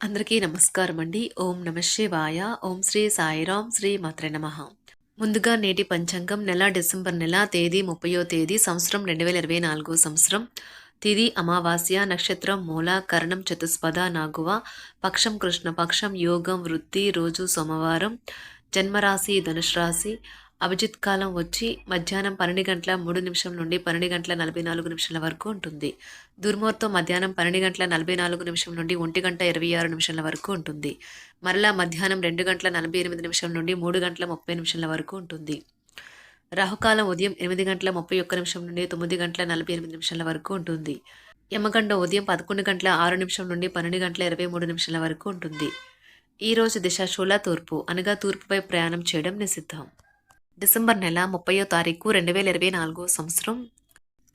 అందరికీ నమస్కారం అండి ఓం నమ శివాయ. ఓం శ్రీ సాయిరాం శ్రీ మాత్ర నమ. ముందుగా నేటి పంచాంగం నెల డిసెంబర్ నెల తేదీ ముప్పయో తేదీ సంవత్సరం రెండు వేల ఇరవై నాలుగో సంవత్సరం. తిది అమావాస్య నక్షత్రం మూల కరణం చతుస్పద నాగువ పక్షం కృష్ణపక్షం యోగం వృత్తి రోజు సోమవారం జన్మరాశి ధనుష్ రాశి అభిజిత్ కాలం వచ్చి మధ్యాహ్నం పన్నెండు గంటల మూడు నిమిషం నుండి పన్నెండు గంటల నలభై నాలుగు నిమిషాల వరకు ఉంటుంది. దుర్మోర్తం మధ్యాహ్నం పన్నెండు గంటల నలభై నాలుగు నిమిషం నుండి ఒంటి గంట ఇరవై ఆరు నిమిషాల వరకు ఉంటుంది. మరలా మధ్యాహ్నం రెండు గంటల నలభై ఎనిమిది నిమిషం నుండి మూడు గంటల ముప్పై నిమిషాల వరకు ఉంటుంది. రాహుకాలం ఉదయం ఎనిమిది గంటల ముప్పై ఒక్క నిమిషం నుండి తొమ్మిది గంటల నలభై ఎనిమిది నిమిషాల వరకు ఉంటుంది. యమగండ ఉదయం పదకొండు గంటల ఆరు నిమిషం నుండి పన్నెండు గంటల ఇరవై మూడు నిమిషాల వరకు ఉంటుంది. ఈ రోజు తూర్పు అనగా తూర్పుపై ప్రయాణం చేయడం నిషిద్ధం. డిసెంబర్ నెల ముప్పయో తారీఖు రెండు వేల ఇరవై నాలుగో సంవత్సరం.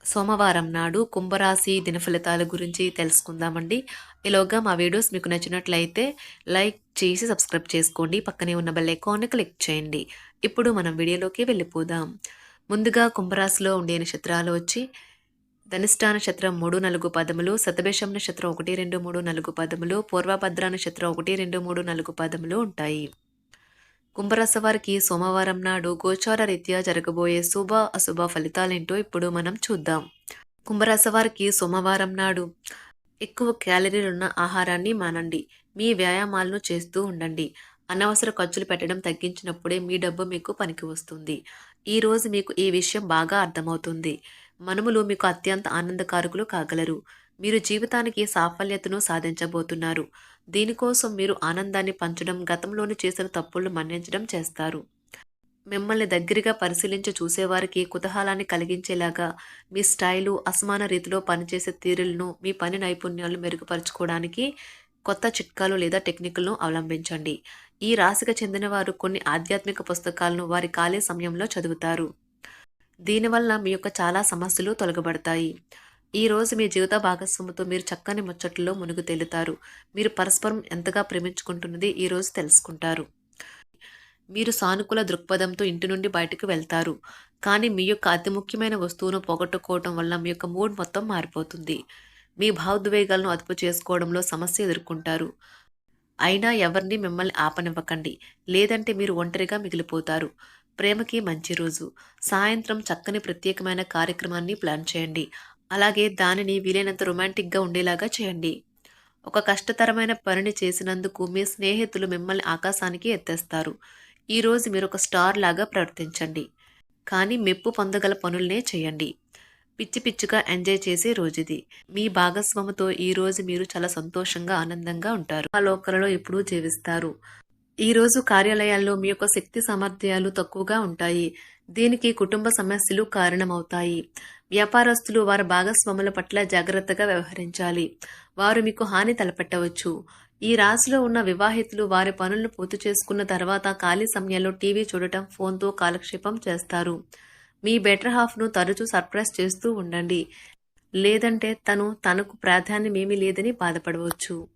సోమవారం నాడు కుంభరాశి దిన ఫలితాల గురించి తెలుసుకుందామండి. ఈలోగా మా వీడియోస్ మీకు నచ్చినట్లయితే లైక్ చేసి సబ్స్క్రైబ్ చేసుకోండి. పక్కనే ఉన్న బెల్ ఐకాన్ని క్లిక్ చేయండి. ఇప్పుడు మనం వీడియోలోకి వెళ్ళిపోదాం. ముందుగా కుంభరాశిలో ఉండే నక్షత్రాలు వచ్చి ధనిష్టా నక్షత్రం మూడు నలుగు పదములు శతభేషం నక్షత్రం ఒకటి రెండు మూడు నలుగు పదములు పూర్వభద్ర నక్షత్రం ఒకటి రెండు మూడు నలుగు పదములు ఉంటాయి. కుంభరాశి వారికి సోమవారం నాడు గోచార రీత్యా జరగబోయే శుభ అశుభ ఫలితాలేంటో ఇప్పుడు మనం చూద్దాం. కుంభరాశి వారికి సోమవారం నాడు ఎక్కువ క్యాలరీలున్న ఆహారాన్ని మానండి. మీ వ్యాయామాలను చేస్తూ ఉండండి. అనవసర ఖర్చులు పెట్టడం తగ్గించినప్పుడే మీ డబ్బు మీకు పనికి వస్తుంది. ఈరోజు మీకు ఈ విషయం బాగా అర్థమవుతుంది. మనుములు మీకు అత్యంత ఆనందకారకులు కాగలరు. మీరు జీవితానికి సాఫల్యతను సాధించబోతున్నారు. దీనికోసం మీరు ఆనందాన్ని పంచడం గతంలోని చేసిన తప్పులను మన్నించడం చేస్తారు. మిమ్మల్ని దగ్గరగా పరిశీలించి చూసేవారికి కుతూహలాన్ని కలిగించేలాగా మీ స్టైలు అసమాన రీతిలో పనిచేసే తీరులను మీ పని నైపుణ్యాలను మెరుగుపరచుకోవడానికి కొత్త చిట్కాలు లేదా టెక్నిక్లను అవలంబించండి. ఈ రాశికి చెందిన వారు కొన్ని ఆధ్యాత్మిక పుస్తకాలను వారి ఖాళీ సమయంలో చదువుతారు. దీనివల్ల మీ యొక్క చాలా సమస్యలు తొలగబడతాయి. ఈ రోజు మీ జీవిత భాగస్వామితో మీరు చక్కని ముచ్చట్లో మునుగు తేలుతారు. మీరు పరస్పరం ఎంతగా ప్రేమించుకుంటున్నది ఈ రోజు తెలుసుకుంటారు. మీరు సానుకూల దృక్పథంతో ఇంటి నుండి బయటకు వెళ్తారు. కానీ మీ యొక్క అతి ముఖ్యమైన వస్తువును పోగొట్టుకోవడం వల్ల మీ యొక్క మూడ్ మొత్తం మారిపోతుంది. మీ భావోద్వేగాలను అదుపు చేసుకోవడంలో సమస్య ఎదుర్కొంటారు. అయినా ఎవరిని మిమ్మల్ని ఆపనివ్వకండి. లేదంటే మీరు ఒంటరిగా మిగిలిపోతారు. ప్రేమకి మంచి రోజు. సాయంత్రం చక్కని ప్రత్యేకమైన కార్యక్రమాన్ని ప్లాన్ చేయండి. అలాగే దానిని వీలైనంత రొమాంటిక్గా ఉండేలాగా చేయండి. ఒక కష్టతరమైన పనిని చేసినందుకు మీ స్నేహితులు మిమ్మల్ని ఆకాశానికి ఎత్తేస్తారు. ఈరోజు మీరు ఒక స్టార్ లాగా ప్రవర్తించండి. కానీ మెప్పు పొందగల పనులనే చేయండి. పిచ్చి పిచ్చిగా ఎంజాయ్ చేసే రోజుది. మీ భాగస్వామితో ఈ రోజు మీరు చాలా సంతోషంగా ఆనందంగా ఉంటారు. ఆ లోకలలో ఎప్పుడూ జీవిస్తారు. ఈరోజు కార్యాలయాల్లో మీ యొక్క శక్తి సామర్థ్యాలు తక్కువగా ఉంటాయి. దీనికి కుటుంబ సమస్యలు కారణమవుతాయి. వ్యాపారస్తులు వారి భాగస్వాముల పట్ల జాగ్రత్తగా వ్యవహరించాలి. వారు మీకు హాని తలపెట్టవచ్చు. ఈ రాశిలో ఉన్న వివాహితులు వారి పనులను పూర్తి చేసుకున్న తర్వాత ఖాళీ సమయాల్లో టీవీ చూడటం ఫోన్తో కాలక్షేపం చేస్తారు. మీ బెటర్ హాఫ్ను తరచూ సర్ప్రైజ్ చేస్తూ ఉండండి. లేదంటే తను తనకు ప్రాధాన్యమేమీ లేదని బాధపడవచ్చు.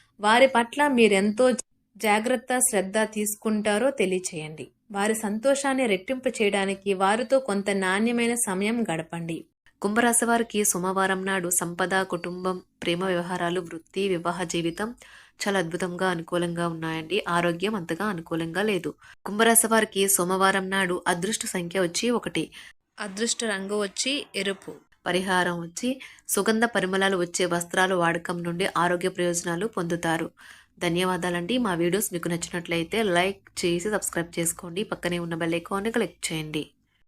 వారి పట్ల మీరెంతో జాగ్రత్త శ్రద్ధ తీసుకుంటారో తెలియచేయండి. వారి సంతోషాన్ని రెట్టింపు చేయడానికి వారితో కొంత నాణ్యమైన సమయం గడపండి. కుంభరాశి వారికి సోమవారం నాడు సంపద కుటుంబం ప్రేమ వ్యవహారాలు వృత్తి వివాహ జీవితం చాలా అద్భుతంగా అనుకూలంగా ఉన్నాయండి. ఆరోగ్యం అంతగా అనుకూలంగా లేదు. కుంభరాశి వారికి సోమవారం నాడు అదృష్ట సంఖ్య వచ్చి ఒకటి. అదృష్ట రంగు వచ్చి ఎరుపు. పరిహారం వచ్చి సుగంధ పరిమళాలు వచ్చే వస్త్రాలు వాడకం నుండి ఆరోగ్య ప్రయోజనాలు పొందుతారు. ధన్యవాదాలండి. మా వీడియోస్ మీకు నచ్చినట్లయితే లైక్ చేసి సబ్స్క్రైబ్ చేసుకోండి. పక్కనే ఉన్న బెల్ ఐకాన్ని క్లిక్ చేయండి.